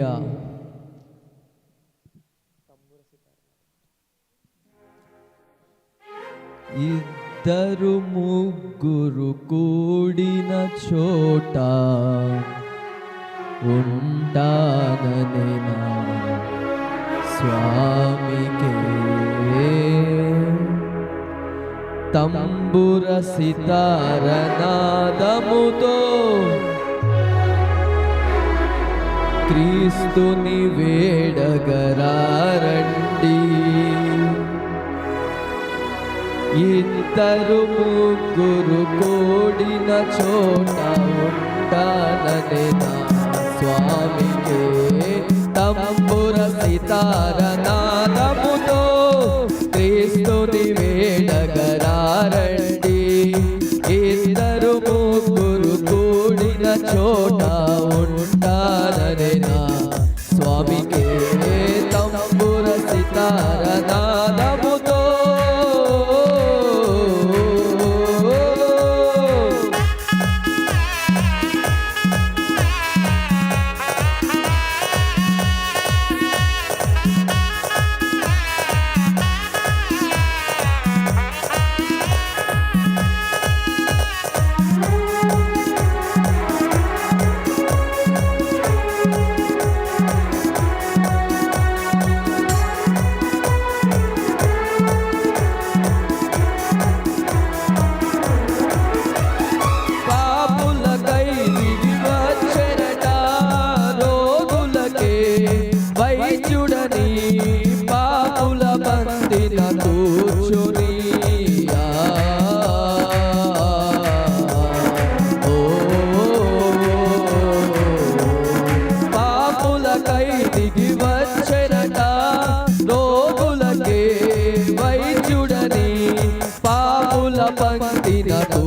హల్లెలూయా ఇద్దరు ముగ్గురు కూడిన చోట ఉంటానని నా స్వామికే. తంబుర సితారనాదముతో క్రీస్తుని వేడగరారండి. ఇద్దరు ముగ్గురు కూడిన చోట ఉంటానని నా స్వామికే. తంబుర సితార నాదముతో క్రీస్తుని వేడగరారండి.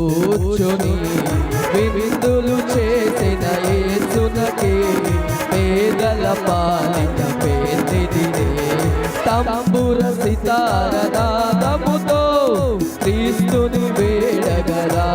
కూర్చొని విందులు చేసిన ఏసునకే పేదల పాలిట పేదినే తంబుర సితారనాదముతో క్రీస్తుని వేడగరా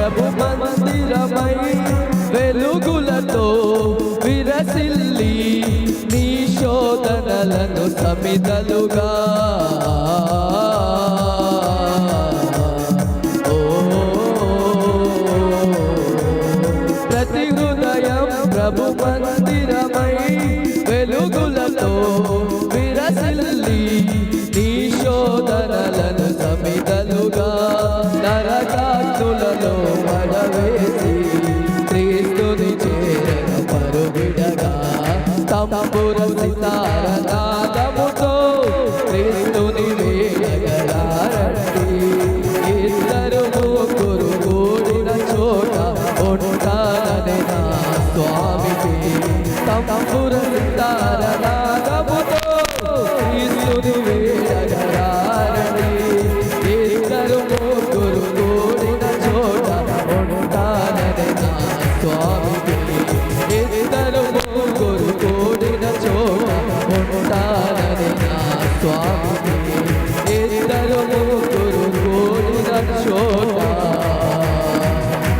ప్రభు మందిరమై వెలుగులతో విరసిల్లి నీ శోధనలను సమితలుగా. ఓ, ప్రతి హృదయం ప్రభు మందిరమై వెలుగులతో విరసిల్లి తంబుర సితార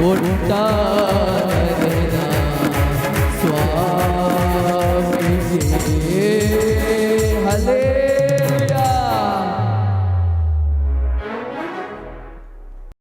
ஒட்டா